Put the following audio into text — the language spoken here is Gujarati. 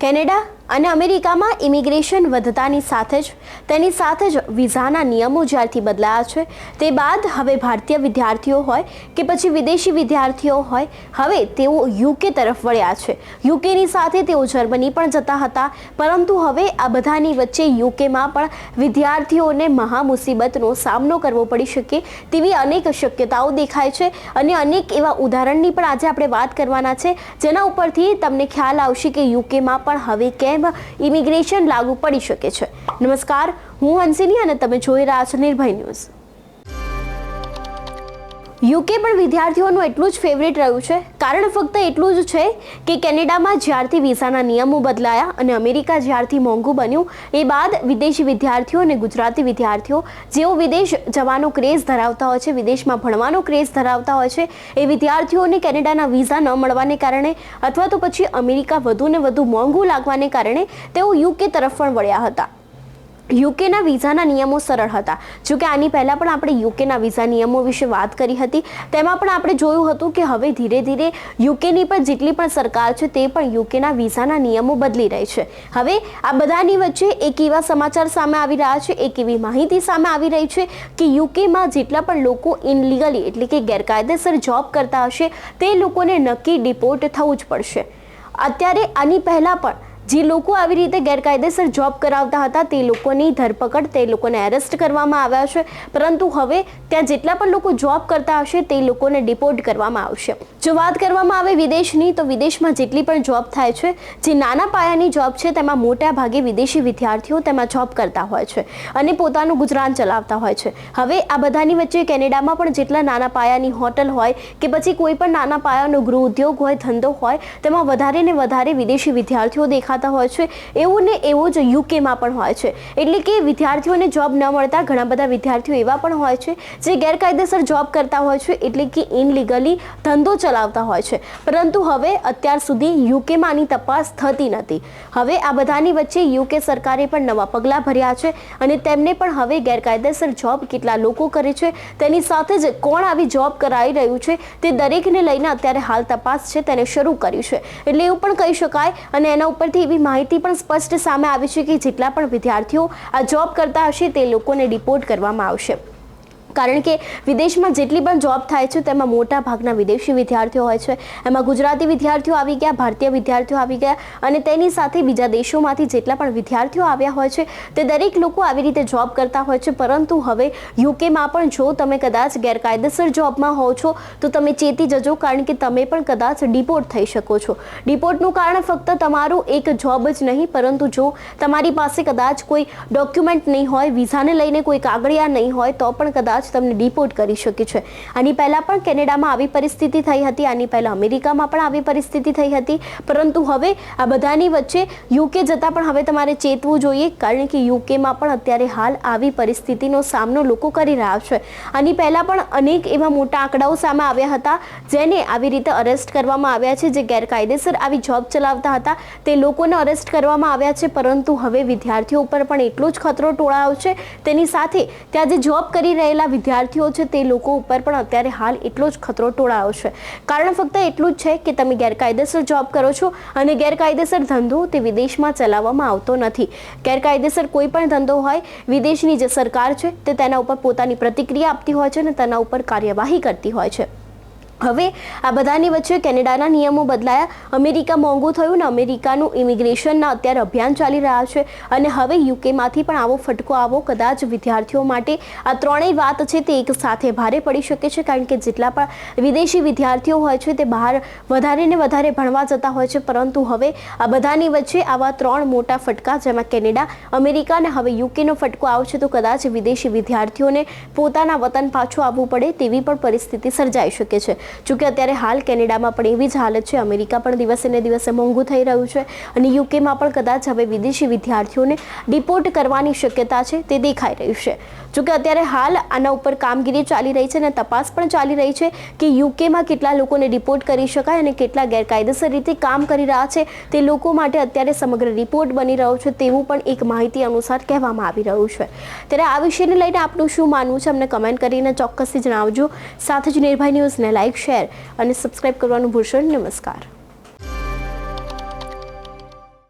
કેનેડા અને અમેરિકામાં ઇમિગ્રેશન વધતાની સાથે જ, તેની સાથે જ વિઝાના નિયમો જ્યારથી બદલાયા છે, તે બાદ હવે ભારતીય વિદ્યાર્થીઓ હોય કે પછી વિદેશી વિદ્યાર્થીઓ હોય, હવે તેઓ યુકે તરફ વળ્યા છે. યુકેની સાથે તેઓ જર્મની પણ જતા હતા, પરંતુ હવે આ બધાની વચ્ચે યુકેમાં પણ વિદ્યાર્થીઓને મહા મુસીબતનો સામનો કરવો પડી શકે તેવી અનેક શક્યતાઓ દેખાય છે અને અનેક એવા ઉદાહરણની પણ આજે આપણે વાત કરવાના છે, જેના ઉપરથી તમને ખ્યાલ આવશે કે યુકેમાં પણ હવે કેમ ઇમિગ્રેશન લાગુ પડી શકે છે. નમસ્કાર, હું હંસિની અને તમે જોઈ રહ્યા છો નિર્ભય ન્યૂઝ. યુકે પણ વિદ્યાર્થીઓનું એટલું જ ફેવરેટ રહ્યું છે. કારણ ફક્ત એટલું જ છે કે કેનેડામાં જ્યારથી વિઝાના નિયમો બદલાયા અને અમેરિકા જ્યારથી મોંઘું બન્યું, એ બાદ વિદેશી વિદ્યાર્થીઓ અને ગુજરાતી વિદ્યાર્થીઓ જેઓ વિદેશ જવાનો ક્રેઝ ધરાવતા હોય છે, વિદેશમાં ભણવાનો ક્રેઝ ધરાવતા હોય છે, એ વિદ્યાર્થીઓને કેનેડાના વિઝા ન મળવાને કારણે અથવા તો પછી અમેરિકા વધુને વધુ મોંઘું લાગવાને કારણે તેઓ યુકે તરફ પણ વળ્યા હતા. યુકેના વિઝાના નિયમો સરળ હતા. જોકે આની પહેલાં પણ આપણે યુકેના વિઝા નિયમો વિશે વાત કરી હતી. તેમાં પણ આપણે જોયું હતું કે હવે ધીરે ધીરે યુકેની પણ જેટલી પણ સરકાર છે તે પણ યુકેના વિઝાના નિયમો બદલી રહી છે. હવે આ બધાની વચ્ચે એક એવા સમાચાર સામે આવી રહ્યા છે, એક એવી માહિતી સામે આવી રહી છે કે યુકેમાં જેટલા પણ લોકો ઇનલીગલી એટલે કે ગેરકાયદેસર જોબ કરતા હશે, તે લોકોને નક્કી ડિપોર્ટ થવું જ પડશે. અત્યારે આની પહેલાં પણ જે લોકો આવી રીતે ગેરકાયદેસર જોબ કરાવતા હતા, તે લોકોની ધરપકડ, તે લોકોને એરેસ્ટ કરવામાં આવ્યા છે. પરંતુ હવે ત્યાં જેટલા પણ લોકો જોબ કરતા હશે, તે લોકોને ડિપોર્ટ કરવામાં આવશે. જો વાત કરવામાં આવે વિદેશની, તો વિદેશમાં જેટલી પણ જોબ થાય છે, જે નાના પાયાની જોબ છે, તેમાં મોટા ભાગે વિદેશી વિદ્યાર્થીઓ તેમાં જોબ કરતા હોય છે અને પોતાનું ગુજરાન ચલાવતા હોય છે. હવે આ બધાની વચ્ચે કેનેડામાં પણ જેટલા નાના પાયાની હોટલ હોય કે પછી કોઈ પણ નાના પાયાનો ગૃહ ઉદ્યોગ હોય, ધંધો હોય, તેમાં વધારે ને વધારે વિદેશી વિદ્યાર્થીઓ દેખાતા દેખાતા હોય છે, એવું ને એવું જ યુકેમાં પણ હોય છે. એટલે કે વિદ્યાર્થીઓને જોબ ન મળતા ઘણા બધા વિદ્યાર્થીઓ એવા પણ હોય છે, જે ગેરકાયદેસર જોબ કરતા હોય છે, એટલે કે ઇનલીગલી ધંધો ચલાવતા હોય છે. પરંતુ હવે અત્યાર સુધી યુકેમાં આની તપાસ થતી નથી. હવે આ બધાની વચ્ચે યુકે સરકારે પણ નવા પગલાં ભર્યા છે અને તેમને પણ હવે ગેરકાયદેસર જોબ કેટલા લોકો કરે છે, તેની સાથે જ કોણ આવી જોબ કરાવી રહ્યું છે, તે દરેકને લઈને અત્યારે હાલ તપાસ છે તેને શરૂ કર્યું છે. એટલે એવું પણ કહી શકાય અને એના ઉપરથી એવી માહિતી પણ સ્પષ્ટ સામે આવી છે કે જેટલા પણ વિદ્યાર્થીઓ આ જોબ કરતા હશે તે લોકોને ડિપોર્ટ કરવામાં આવશે. કારણ કે વિદેશમાં જેટલી પણ જોબ થાય છે, તેમાં મોટા ભાગના વિદેશી વિદ્યાર્થીઓ હોય છે. એમાં ગુજરાતી વિદ્યાર્થીઓ આવી ગયા, ભારતીય વિદ્યાર્થીઓ આવી ગયા અને તેની સાથે બીજા દેશોમાંથી જેટલા પણ વિદ્યાર્થીઓ આવ્યા હોય છે, તે દરેક લોકો આવી રીતે જોબ કરતા હોય છે. પરંતુ હવે યુકેમાં પણ જો તમે કદાચ ગેરકાયદેસર જોબમાં હોવ છો, તો તમે ચેતી જજો, કારણ કે તમે પણ કદાચ ડિપોર્ટ થઈ શકો છો. ડિપોર્ટનું કારણ ફક્ત તમારું એક જોબ જ નહીં, પરંતુ જો તમારી પાસે કદાચ કોઈ ડોક્યુમેન્ટ નહીં હોય વિઝાને લઈને કોઈ કાગળિયા નહીં હોય, તો પણ કદાચ તમને ડિપોર્ટ કરી શકે છે. આની પહેલાં પણ કેનેડામાં આવી પરિસ્થિતિ થઈ હતી, આની પહેલાં અમેરિકામાં પણ આવી પરિસ્થિતિ થઈ હતી. પરંતુ હવે આ બધાની વચ્ચે યુકે જતાં પણ હવે તમારે ચેતવું જોઈએ, કારણ કે યુકેમાં પણ અત્યારે હાલ આવી પરિસ્થિતિનો સામનો લોકો કરી રહ્યા છે. આની પહેલાં પણ અનેક એવા મોટા આંકડાઓ સામે આવ્યા હતા, જેને આવી રીતે અરેસ્ટ કરવામાં આવ્યા છે, જે ગેરકાયદેસર આવી જોબ ચલાવતા હતા. તે લોકોને અરેસ્ટ કરવામાં આવ્યા છે, પરંતુ હવે વિદ્યાર્થીઓ ઉપર પણ એટલો જ ખતરો ટોળાયો છે. તેની સાથે ત્યાં જે જોબ કરી રહેલા વિદ્યાર્થીઓ છે તે લોકો ઉપર પણ અત્યારે હાલ એટલો જ ખતરો ટોળાયો છે. કારણ ફક્ત એટલું જ છે કે તમે ગેરકાયદેસર જોબ કરો છો અને ગેરકાયદેસર ધંધો તે વિદેશમાં ચલાવવામાં આવતો નથી. ગેરકાયદેસર કોઈ પણ ધંધો હોય, વિદેશની જે સરકાર છે તે તેના ઉપર પોતાની પ્રતિક્રિયા આપતી હોય છે અને તેના ઉપર કાર્યવાહી કરતી હોય છે. હવે આ બધાની વચ્ચે કેનેડાના નિયમો બદલાયા. અમેરિકા મોંઘું થયું ને અમેરિકાનું ઇમિગ્રેશનના અત્યારે અભિયાન ચાલી રહ્યા છે. અને હવે યુકેમાંથી પણ આવો ફટકો, આવો કદાચ વિદ્યાર્થીઓ માટે. આ ત્રણેય વાત છે તે એક સાથે ભારે પડી શકે છે કારણ કે જેટલા પણ વિદેશી વિદ્યાર્થીઓ હોય છે તે બહાર વધારે ને વધારે ભણવા જતા હોય છે. પરંતુ હવે આ બધાની વચ્ચે આવા ત્રણ મોટા ફટકા જેમાં કેનેડા, અમેરિકા અને હવે યુકેનો ફટકો આવશે તો કદાચ વિદેશી વિદ્યાર્થીઓને પોતાના વતન પાછું આવવું પડે તેવી પણ પરિસ્થિતિ સર્જાઈ શકે છે. જોકે અત્યારે હાલ કેનેડામાં પણ એવી જ હાલત છે. અમેરિકા પણ દિવસે ને દિવસે મોંઘું થઈ રહ્યું છે અને યુકેમાં પણ કદાચ હવે વિદેશી વિદ્યાર્થીઓને ડિપોર્ટ કરવાની શક્યતા છે તે દેખાઈ રહ્યું છે. જોકે અત્યારે હાલ આના ઉપર કામગીરી ચાલી રહી છે અને તપાસ પણ ચાલી રહી છે કે યુકેમાં કેટલા લોકોને રિપોર્ટ કરી શકાય અને કેટલા ગેરકાયદેસર રીતે કામ કરી રહ્યા છે તે લોકો માટે અત્યારે સમગ્ર રિપોર્ટ બની રહ્યો છે તેવું પણ એક માહિતી અનુસાર કહેવામાં આવી રહ્યું છે. ત્યારે આ વિષયને લઈને આપનું શું માનવું છે? અમને કમેન્ટ કરીને ચોક્કસથી જણાવજો. સાથે જ નિર્ભય ન્યૂઝને લાઇક શેર અને સબસ્ક્રાઇબ કરવાનું ભૂલશો નમસ્કાર.